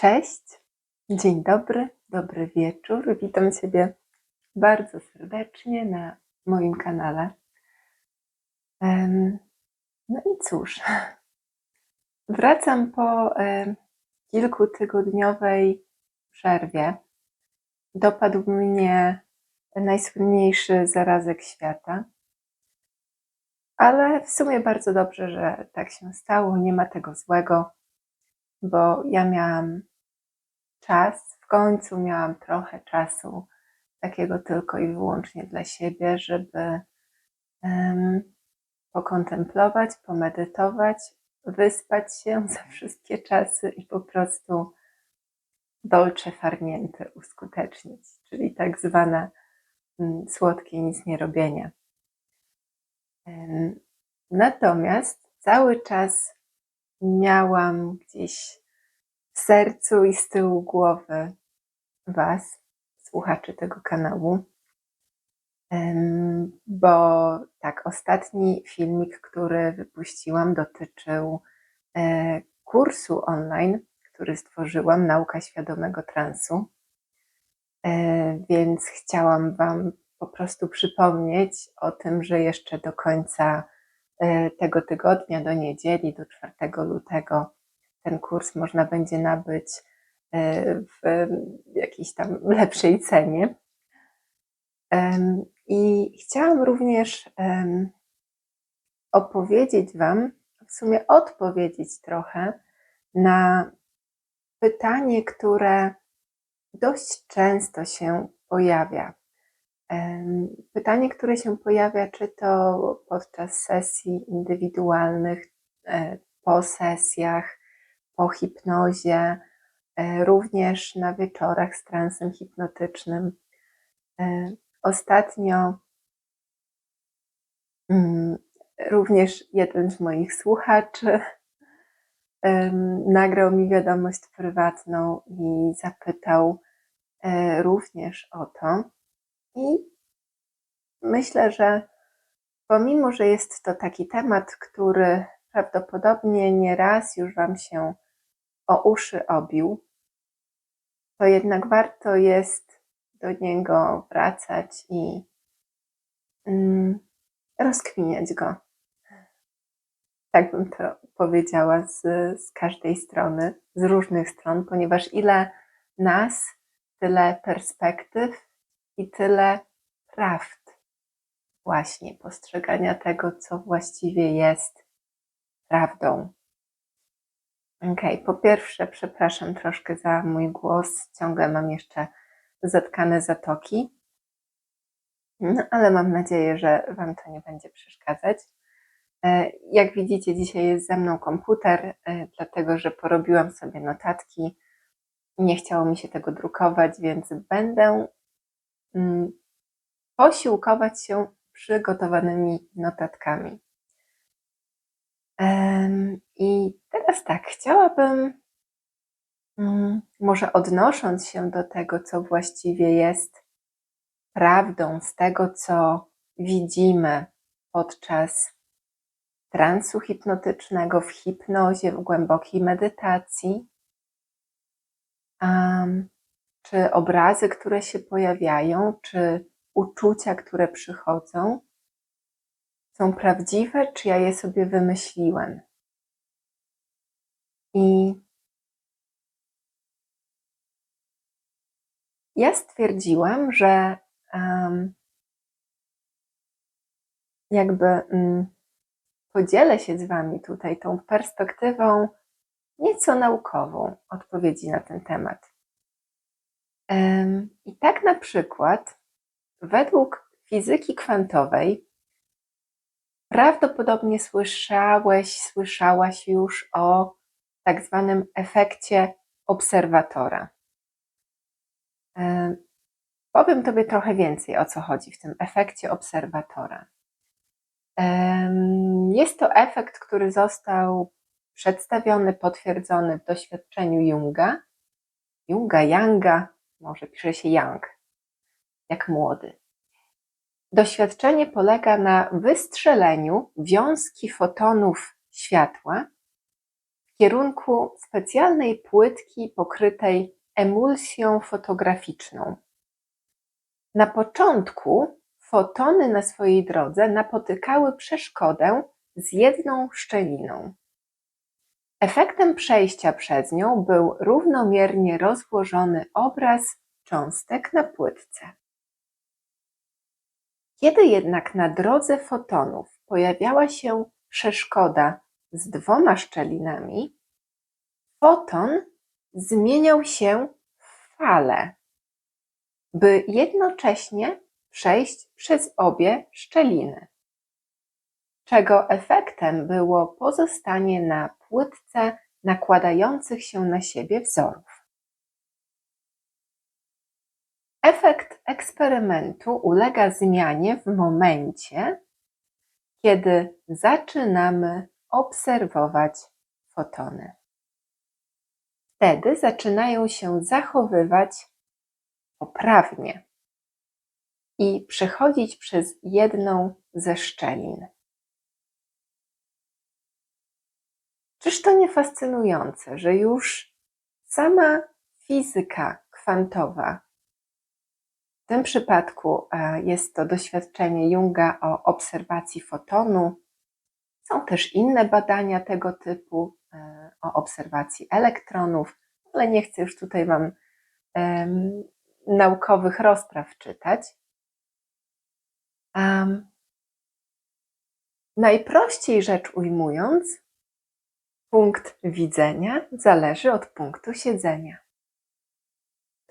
Cześć, dzień dobry, dobry wieczór. Witam Ciebie bardzo serdecznie na moim kanale. No i cóż, wracam po kilkutygodniowej przerwie. Dopadł mnie najsłynniejszy zarazek świata. Ale w sumie bardzo dobrze, że tak się stało. Nie ma tego złego, bo ja miałam czas, w końcu miałam trochę czasu, takiego tylko i wyłącznie dla siebie, żeby em, pokontemplować, pomedytować, wyspać się za wszystkie czasy i po prostu dolce farniente uskutecznić, czyli tak zwane mm, słodkie nic nie robienie. Em, Natomiast cały czas miałam gdzieś sercu i z tyłu głowy Was, słuchaczy tego kanału, bo tak, ostatni filmik, który wypuściłam, dotyczył e, kursu online, który stworzyłam, Nauka Świadomego Transu. E, Więc chciałam Wam po prostu przypomnieć o tym, że jeszcze do końca e, tego tygodnia, do niedzieli, do 4 lutego, ten kurs można będzie nabyć e, w jakiejś tam lepszej cenie. I chciałam również opowiedzieć Wam, w sumie odpowiedzieć trochę na pytanie, które dość często się pojawia. Pytanie, które się pojawia, czy to podczas sesji indywidualnych, e, po sesjach, po hipnozie, e, również na wieczorach z transem hipnotycznym. E, Ostatnio mm, również jeden z moich słuchaczy nagrał mi wiadomość prywatną i zapytał e, również o to. I myślę, że pomimo, że jest to taki temat, który prawdopodobnie nie raz już Wam się o uszy obił, to jednak warto jest do niego wracać i mm, rozkminiać go. Tak bym to powiedziała z, z każdej strony, z różnych stron, ponieważ ile nas, tyle perspektyw i tyle prawd właśnie postrzegania tego, co właściwie jest prawdą. Ok, po pierwsze, przepraszam troszkę za mój głos. Ciągle mam jeszcze zatkane zatoki, no, ale mam nadzieję, że Wam to nie będzie przeszkadzać. E, Jak widzicie, dzisiaj jest ze mną komputer, e, dlatego że porobiłam sobie notatki. Nie chciało mi się tego drukować, więc będę mm, posiłkować się przygotowanymi notatkami. I teraz tak, chciałabym, mm, może odnosząc się do tego, co właściwie jest prawdą, z tego, co widzimy podczas transu hipnotycznego, w hipnozie, w głębokiej medytacji, czy obrazy, które się pojawiają, czy uczucia, które przychodzą, są prawdziwe, czy ja je sobie wymyśliłem. I ja stwierdziłam, że um, jakby um, podzielę się z Wami tutaj tą perspektywą nieco naukową odpowiedzi na ten temat. Um, I tak na przykład, według fizyki kwantowej, prawdopodobnie słyszałeś, słyszałaś już o tak zwanym efekcie obserwatora. Powiem Tobie trochę więcej o co chodzi w tym efekcie obserwatora. Jest to efekt, który został przedstawiony, potwierdzony w doświadczeniu Junga. Junga, Younga, może pisze się Young, jak młody. Doświadczenie polega na wystrzeleniu wiązki fotonów światła w kierunku specjalnej płytki pokrytej emulsją fotograficzną. Na początku fotony na swojej drodze napotykały przeszkodę z jedną szczeliną. Efektem przejścia przez nią był równomiernie rozłożony obraz cząstek na płytce. Kiedy jednak na drodze fotonów pojawiała się przeszkoda z dwoma szczelinami, foton zmieniał się w falę, by jednocześnie przejść przez obie szczeliny, czego efektem było pozostanie na płytce nakładających się na siebie wzorów. Efekt eksperymentu ulega zmianie w momencie, kiedy zaczynamy obserwować fotony. Wtedy zaczynają się zachowywać poprawnie i przechodzić przez jedną ze szczelin. Czyż to nie fascynujące, że już sama fizyka kwantowa, w tym przypadku e, jest to doświadczenie Junga o obserwacji fotonu, są też inne badania tego typu e, o obserwacji elektronów, ale nie chcę już tutaj Wam naukowych rozpraw czytać. Najprościej rzecz ujmując, punkt widzenia zależy od punktu siedzenia.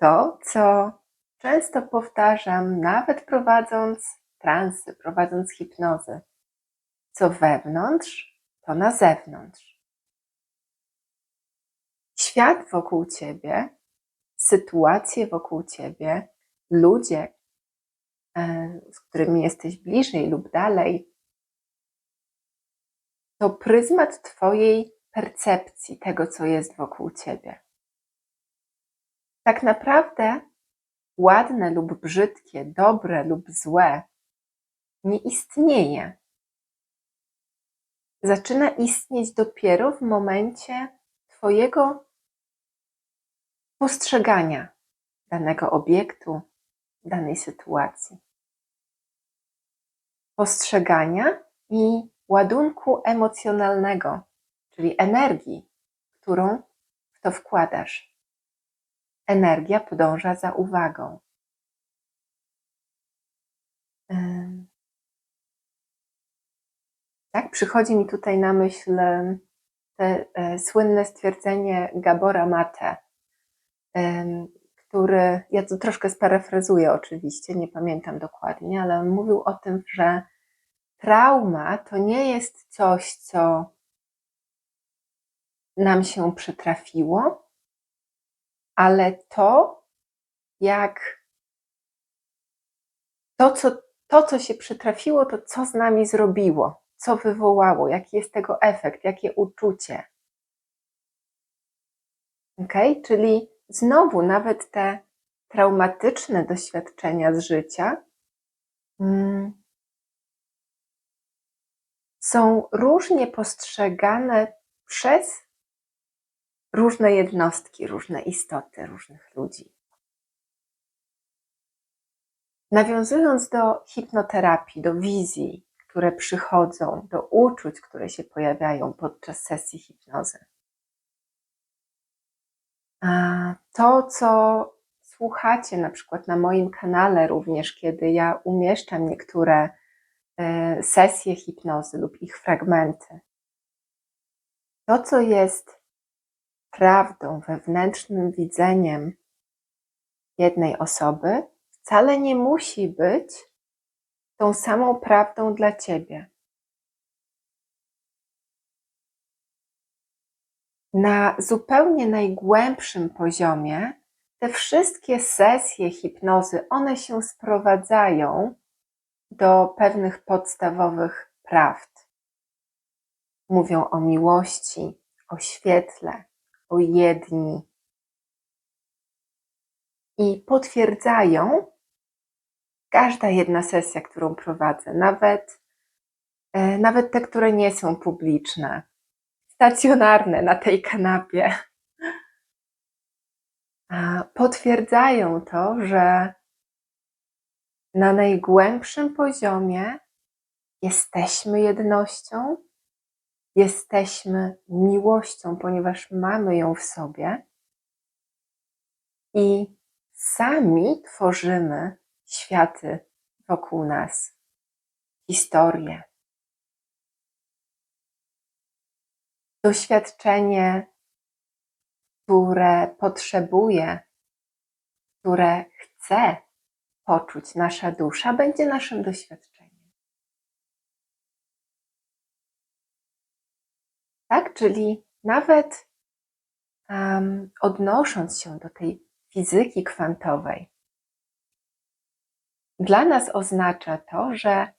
To, co często powtarzam, nawet prowadząc transy, prowadząc hipnozy, co wewnątrz, to na zewnątrz. Świat wokół ciebie, sytuacje wokół ciebie, ludzie, e, z którymi jesteś bliżej lub dalej, to pryzmat Twojej percepcji tego, co jest wokół Ciebie. Tak naprawdę ładne lub brzydkie, dobre lub złe nie istnieje zaczyna istnieć dopiero w momencie Twojego postrzegania danego obiektu, danej sytuacji. Postrzegania i ładunku emocjonalnego, czyli energii, którą w to wkładasz. Energia podąża za uwagą. Tak, przychodzi mi tutaj na myśl te e, słynne stwierdzenie Gabora Mate, który, ja to troszkę sparafrazuję oczywiście, nie pamiętam dokładnie, ale on mówił o tym, że trauma to nie jest coś, co nam się przytrafiło, ale to, jak to, co, to, co się przytrafiło, to co z nami zrobiło co wywołało, jaki jest tego efekt, jakie uczucie. Ok? Czyli znowu nawet te traumatyczne doświadczenia z życia mm, są różnie postrzegane przez różne jednostki, różne istoty, różnych ludzi. Nawiązując do hipnoterapii, do wizji, które przychodzą, do uczuć, które się pojawiają podczas sesji hipnozy. To, co słuchacie na przykład na moim kanale, również kiedy ja umieszczam niektóre e, sesje hipnozy lub ich fragmenty, to, co jest prawdą, wewnętrznym widzeniem jednej osoby, wcale nie musi być tą samą prawdą dla ciebie. Na zupełnie najgłębszym poziomie te wszystkie sesje hipnozy, one się sprowadzają do pewnych podstawowych prawd. Mówią o miłości, o świetle, o jedni. I potwierdzają, każda jedna sesja, którą prowadzę, nawet, e, nawet te, które nie są publiczne, stacjonarne na tej kanapie, potwierdzają to, że na najgłębszym poziomie jesteśmy jednością, jesteśmy miłością, ponieważ mamy ją w sobie i sami tworzymy światy wokół nas, historię. Doświadczenie, które potrzebuje, które chce poczuć nasza dusza, będzie naszym doświadczeniem. Tak, czyli nawet um, odnosząc się do tej fizyki kwantowej, dla nas oznacza to, że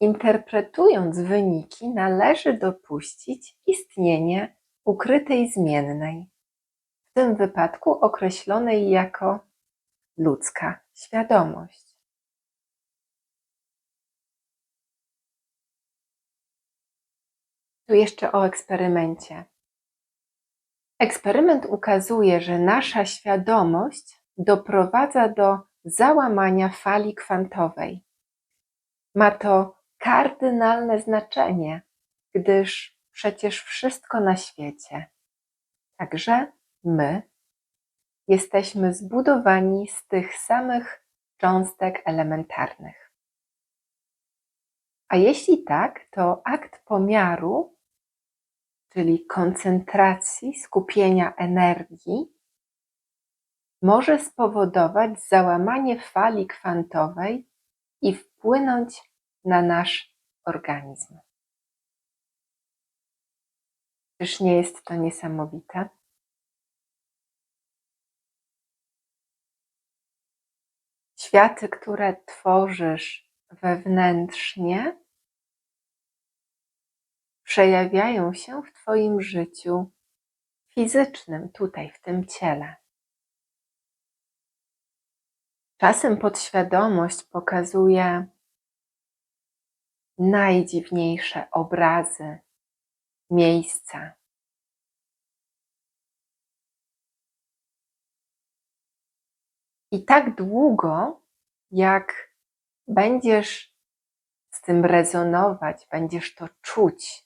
interpretując wyniki, należy dopuścić istnienie ukrytej zmiennej, w tym wypadku określonej jako ludzka świadomość. Tu jeszcze o eksperymencie. Eksperyment ukazuje, że nasza świadomość doprowadza do załamania fali kwantowej. Ma to kardynalne znaczenie, gdyż przecież wszystko na świecie, także my, jesteśmy zbudowani z tych samych cząstek elementarnych. A jeśli tak, to akt pomiaru, czyli koncentracji, skupienia energii, może spowodować załamanie fali kwantowej i wpłynąć na nasz organizm. Czyż nie jest to niesamowite? Światy, które tworzysz wewnętrznie, przejawiają się w Twoim życiu fizycznym, tutaj, w tym ciele. Czasem podświadomość pokazuje najdziwniejsze obrazy, miejsca. I tak długo, jak będziesz z tym rezonować, będziesz to czuć,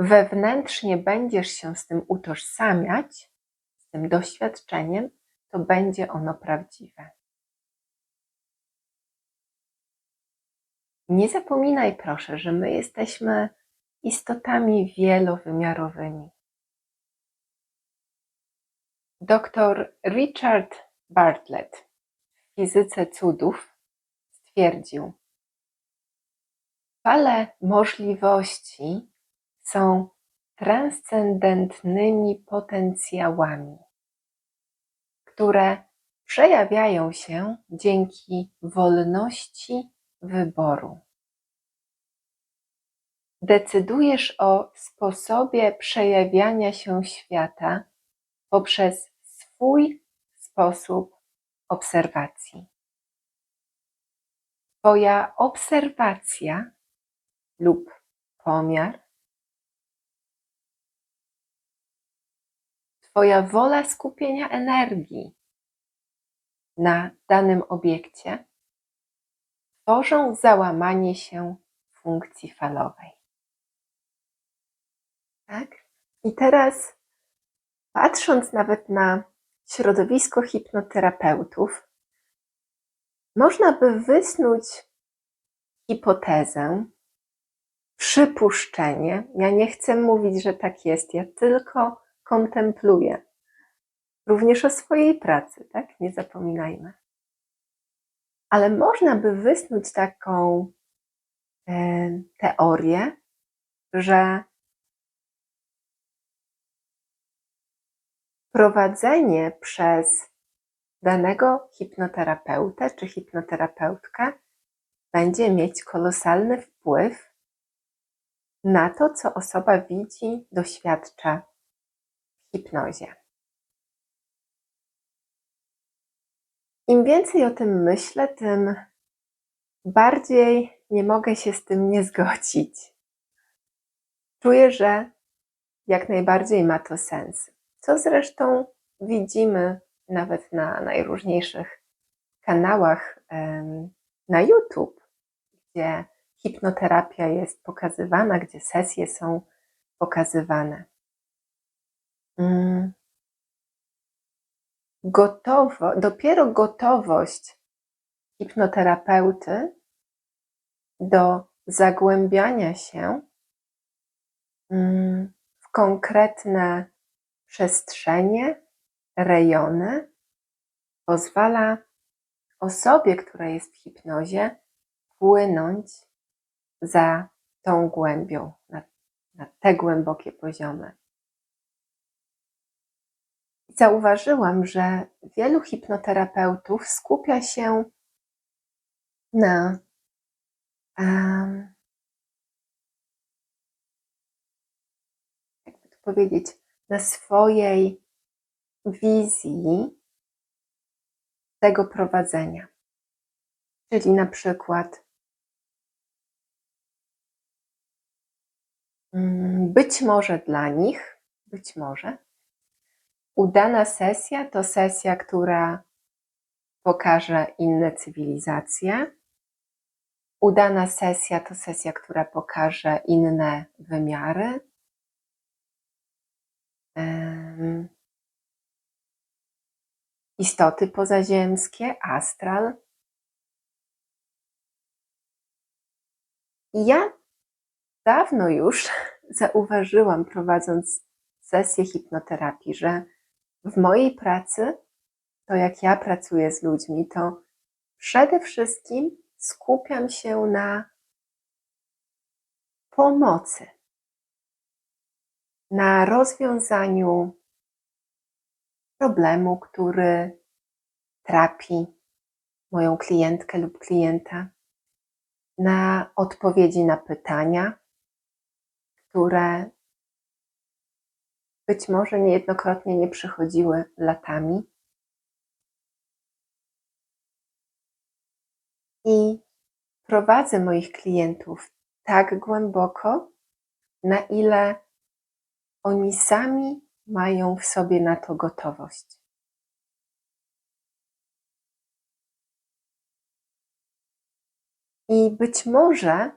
wewnętrznie będziesz się z tym utożsamiać, z tym doświadczeniem, to będzie ono prawdziwe. Nie zapominaj proszę, że my jesteśmy istotami wielowymiarowymi. Dr Richard Bartlett w fizyce cudów stwierdził: Fale możliwości są transcendentnymi potencjałami które przejawiają się dzięki wolności wyboru. Decydujesz o sposobie przejawiania się świata poprzez swój sposób obserwacji. Twoja obserwacja lub pomiar Twoja wola skupienia energii na danym obiekcie tworzą załamanie się funkcji falowej. Tak? I teraz, patrząc nawet na środowisko hipnoterapeutów, można by wysnuć hipotezę, przypuszczenie. Ja nie chcę mówić, że tak jest, ja tylko kontempluje. Również o swojej pracy, tak? Nie zapominajmy. Ale można by wysnuć taką e, teorię, że prowadzenie przez danego hipnoterapeutę czy hipnoterapeutkę będzie mieć kolosalny wpływ na to, co osoba widzi, doświadcza hipnozie. Im więcej o tym myślę, tym bardziej nie mogę się z tym nie zgodzić. Czuję, że jak najbardziej ma to sens. Co zresztą widzimy nawet na najróżniejszych kanałach na YouTube, gdzie hipnoterapia jest pokazywana, gdzie sesje są pokazywane. Mm. Gotowo, dopiero gotowość hipnoterapeuty do zagłębiania się mm, w konkretne przestrzenie, rejony pozwala osobie, która jest w hipnozie, płynąć za tą głębią, na, na te głębokie poziomy. Zauważyłam, że wielu hipnoterapeutów skupia się na em, jakby to powiedzieć, na swojej wizji tego prowadzenia. Czyli na przykład mm, być może dla nich, być może udana sesja to sesja, która pokaże inne cywilizacje. Udana sesja to sesja, która pokaże inne wymiary. Istoty pozaziemskie, astral. I ja dawno już zauważyłam, prowadząc sesję hipnoterapii, że w mojej pracy, to jak ja pracuję z ludźmi, to przede wszystkim skupiam się na pomocy, na rozwiązaniu problemu, który trapi moją klientkę lub klienta, na odpowiedzi na pytania, które być może niejednokrotnie nie przychodziły latami. I prowadzę moich klientów tak głęboko, na ile oni sami mają w sobie na to gotowość. I być może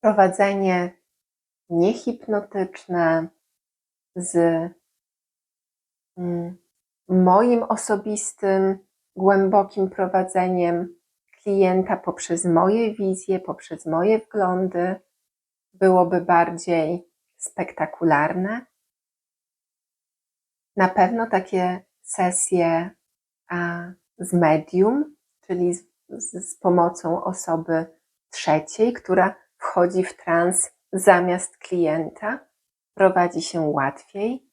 prowadzenie niehipnotyczne z mm, moim osobistym, głębokim prowadzeniem klienta poprzez moje wizje, poprzez moje wglądy byłoby bardziej spektakularne. Na pewno takie sesje z medium, czyli z, z pomocą osoby trzeciej, która wchodzi w trans zamiast klienta, prowadzi się łatwiej,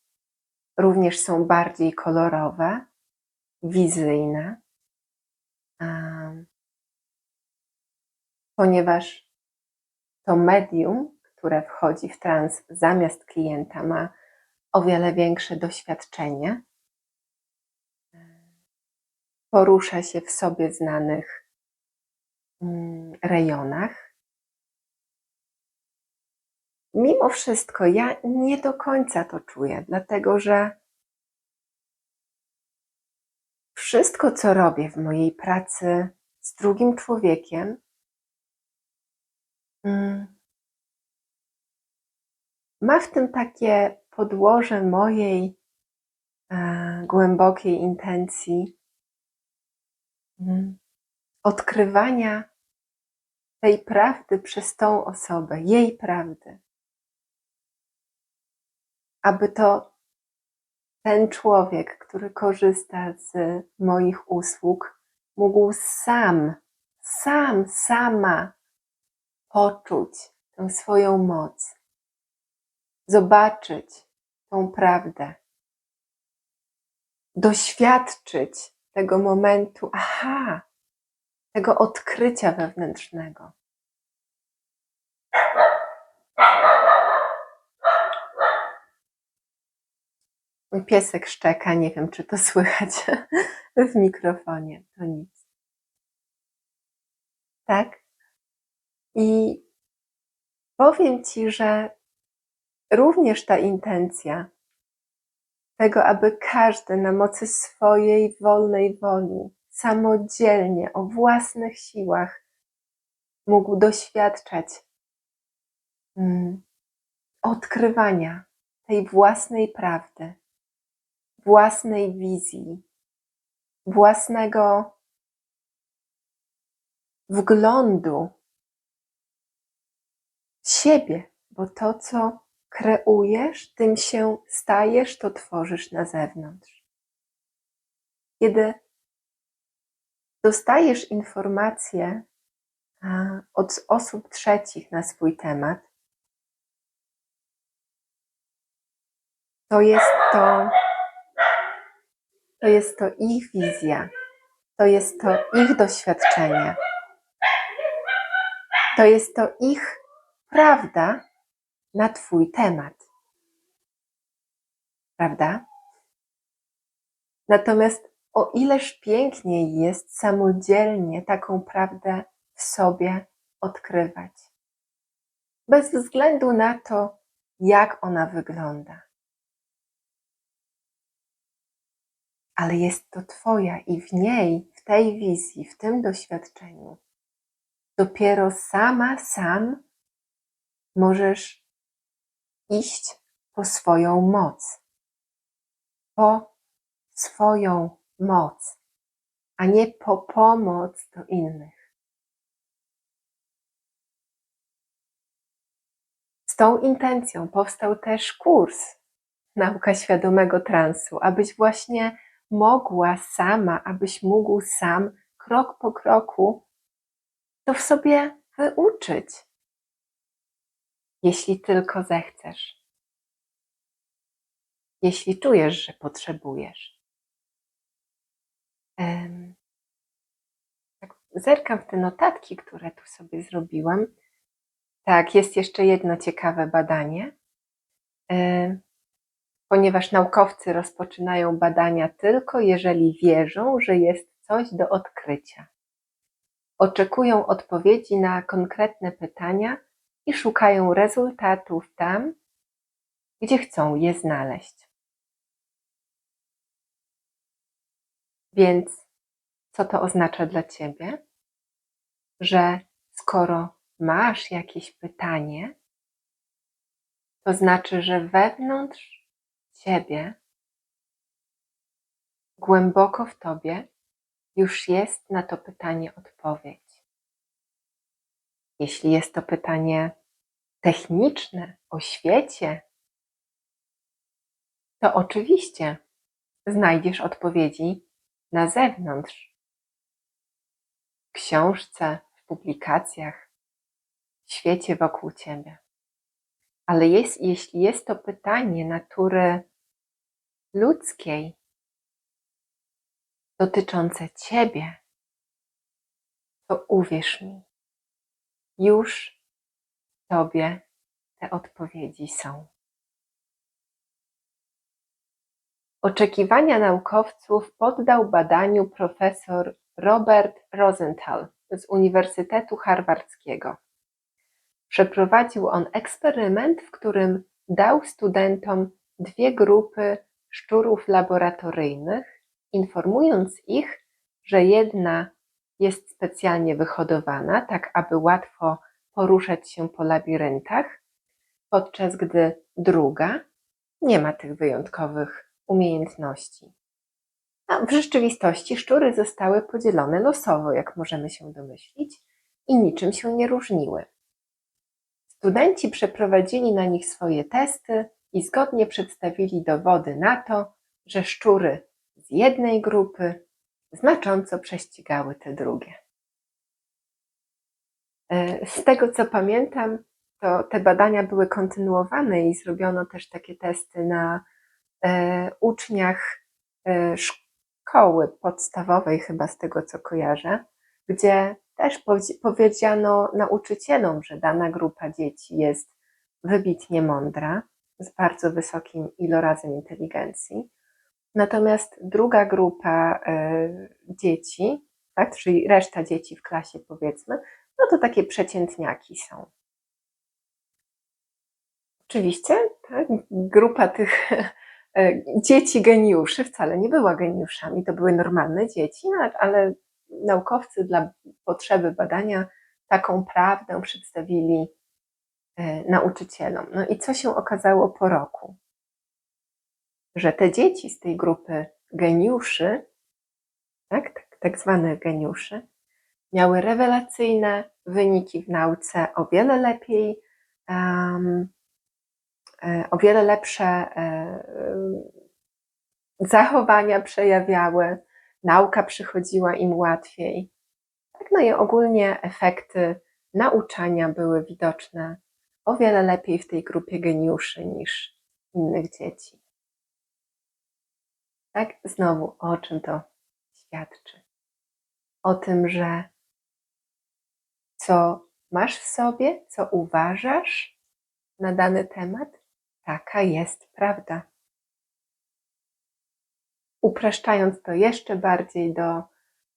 również są bardziej kolorowe, wizyjne, ponieważ to medium, które wchodzi w trans zamiast klienta, ma o wiele większe doświadczenie, porusza się w sobie znanych mm, rejonach. Mimo wszystko ja nie do końca to czuję, dlatego że wszystko, co robię w mojej pracy z drugim człowiekiem, mm, ma w tym takie podłoże mojej e, głębokiej intencji mm, odkrywania tej prawdy przez tą osobę, jej prawdy. Aby to ten człowiek, który korzysta z moich usług, mógł sam, sam, sama poczuć tę swoją moc, zobaczyć tą prawdę, doświadczyć tego momentu, aha, tego odkrycia wewnętrznego. Piesek szczeka, nie wiem, czy to słychać w mikrofonie, to nic. Tak? I powiem Ci, że również ta intencja tego, aby każdy na mocy swojej wolnej woli, samodzielnie, o własnych siłach mógł doświadczać mm, odkrywania tej własnej prawdy, własnej wizji, własnego wglądu siebie, bo to, co kreujesz, tym się stajesz, to tworzysz na zewnątrz. Kiedy dostajesz informacje od osób trzecich na swój temat, to jest to, to jest to ich wizja, to jest to ich doświadczenie, to jest to ich prawda na Twój temat. Prawda? Natomiast o ileż piękniej jest samodzielnie taką prawdę w sobie odkrywać. Bez względu na to, jak ona wygląda. Ale jest to Twoja i w niej, w tej wizji, w tym doświadczeniu, dopiero sama, sam możesz iść po swoją moc. Po swoją moc, a nie po pomoc do innych. Z tą intencją powstał też kurs Nauka Świadomego Transu, abyś właśnie mogła sama, abyś mógł sam, krok po kroku, to w sobie wyuczyć, jeśli tylko zechcesz, jeśli czujesz, że potrzebujesz. Tak zerkam w te notatki, które tu sobie zrobiłam. Tak, jest jeszcze jedno ciekawe badanie ponieważ naukowcy rozpoczynają badania tylko jeżeli wierzą, że jest coś do odkrycia. Oczekują odpowiedzi na konkretne pytania i szukają rezultatów tam, gdzie chcą je znaleźć. Więc co to oznacza dla Ciebie? Że skoro masz jakieś pytanie, to znaczy, że wewnątrz Ciebie, głęboko w Tobie już jest na to pytanie odpowiedź. Jeśli jest to pytanie techniczne o świecie, to oczywiście znajdziesz odpowiedzi na zewnątrz, w książce, w publikacjach, w świecie wokół Ciebie. Ale jest, jeśli jest to pytanie natury ludzkiej, dotyczące Ciebie, to uwierz mi, już Tobie te odpowiedzi są. Oczekiwania naukowców poddał badaniu profesor Robert Rosenthal z Uniwersytetu Harvardzkiego. Przeprowadził on eksperyment, w którym dał studentom dwie grupy szczurów laboratoryjnych, informując ich, że jedna jest specjalnie wyhodowana, tak aby łatwo poruszać się po labiryntach, podczas gdy druga nie ma tych wyjątkowych umiejętności. A w rzeczywistości szczury zostały podzielone losowo, jak możemy się domyślić, i niczym się nie różniły. Studenci przeprowadzili na nich swoje testy i zgodnie przedstawili dowody na to, że szczury z jednej grupy znacząco prześcigały te drugie. E, z tego co pamiętam, to te badania były kontynuowane i zrobiono też takie testy na e, uczniach e, szkoły podstawowej, chyba z tego co kojarzę, gdzie też powiedziano nauczycielom, że dana grupa dzieci jest wybitnie mądra, z bardzo wysokim ilorazem inteligencji. Natomiast druga grupa e, dzieci, tak, czyli reszta dzieci w klasie powiedzmy, no to takie przeciętniaki są. Oczywiście, tak, grupa tych e, dzieci geniuszy wcale nie była geniuszami, to były normalne dzieci, no, ale naukowcy dla potrzeby badania taką prawdę przedstawili nauczycielom. No i co się okazało po roku? Że te dzieci z tej grupy geniuszy, tak, tak, tak zwane geniuszy, miały rewelacyjne wyniki w nauce, o wiele lepiej, um, o wiele lepsze e, zachowania przejawiały, nauka przychodziła im łatwiej. Tak, no i ogólnie efekty nauczania były widoczne o wiele lepiej w tej grupie geniuszy niż innych dzieci. Tak, znowu o czym to świadczy? O tym, że co masz w sobie, co uważasz na dany temat, taka jest prawda. Upraszczając to jeszcze bardziej do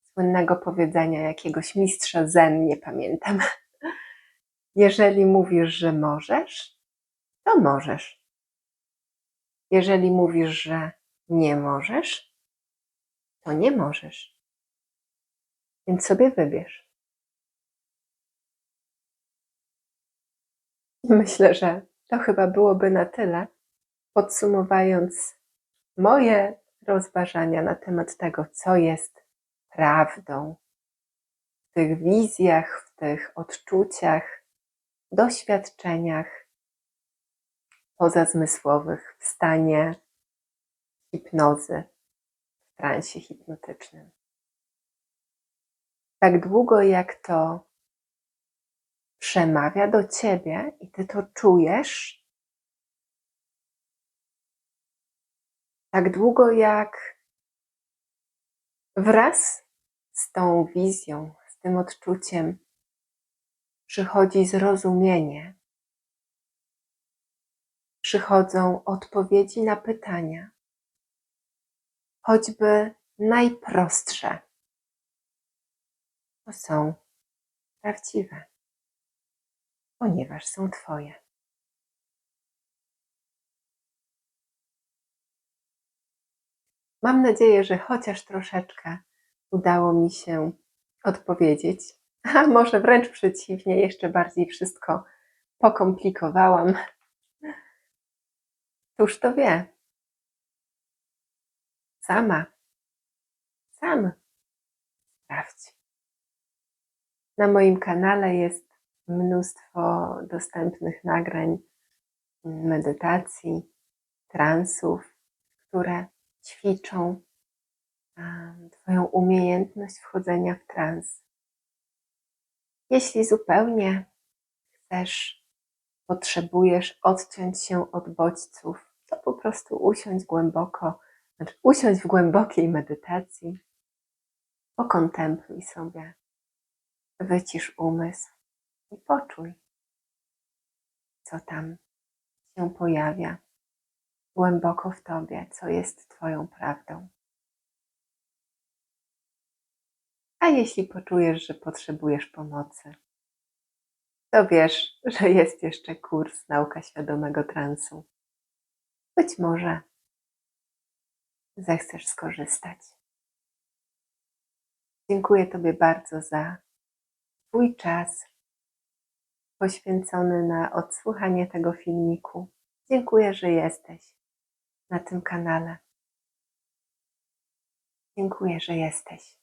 słynnego powiedzenia jakiegoś mistrza zen, nie pamiętam. Jeżeli mówisz, że możesz, to możesz. Jeżeli mówisz, że nie możesz, to nie możesz. Więc sobie wybierz. Myślę, że to chyba byłoby na tyle, podsumowując moje rozważania na temat tego, co jest prawdą w tych wizjach, w tych odczuciach, doświadczeniach pozazmysłowych w stanie hipnozy, w transie hipnotycznym. Tak długo jak to przemawia do ciebie i ty to czujesz, tak długo jak wraz z tą wizją, z tym odczuciem przychodzi zrozumienie, przychodzą odpowiedzi na pytania, choćby najprostsze, to są prawdziwe ponieważ są Twoje. Mam nadzieję, że chociaż troszeczkę udało mi się odpowiedzieć, a może wręcz przeciwnie, jeszcze bardziej wszystko pokomplikowałam. Któż to wie? Sama, sam sprawdź. Na moim kanale jest mnóstwo dostępnych nagrań medytacji, transów, które ćwiczą Twoją umiejętność wchodzenia w trans. Jeśli zupełnie chcesz, potrzebujesz odciąć się od bodźców, to po prostu usiądź głęboko, znaczy usiądź w głębokiej medytacji, pokontempluj sobie, wycisz umysł i poczuj, co tam się pojawia głęboko w tobie, co jest Twoją prawdą. A jeśli poczujesz, że potrzebujesz pomocy, to wiesz, że jest jeszcze kurs Nauka Świadomego Transu. Być może zechcesz skorzystać. Dziękuję Tobie bardzo za Twój czas poświęcony na odsłuchanie tego filmiku. Dziękuję, że jesteś na tym kanale. Dziękuję, że jesteś.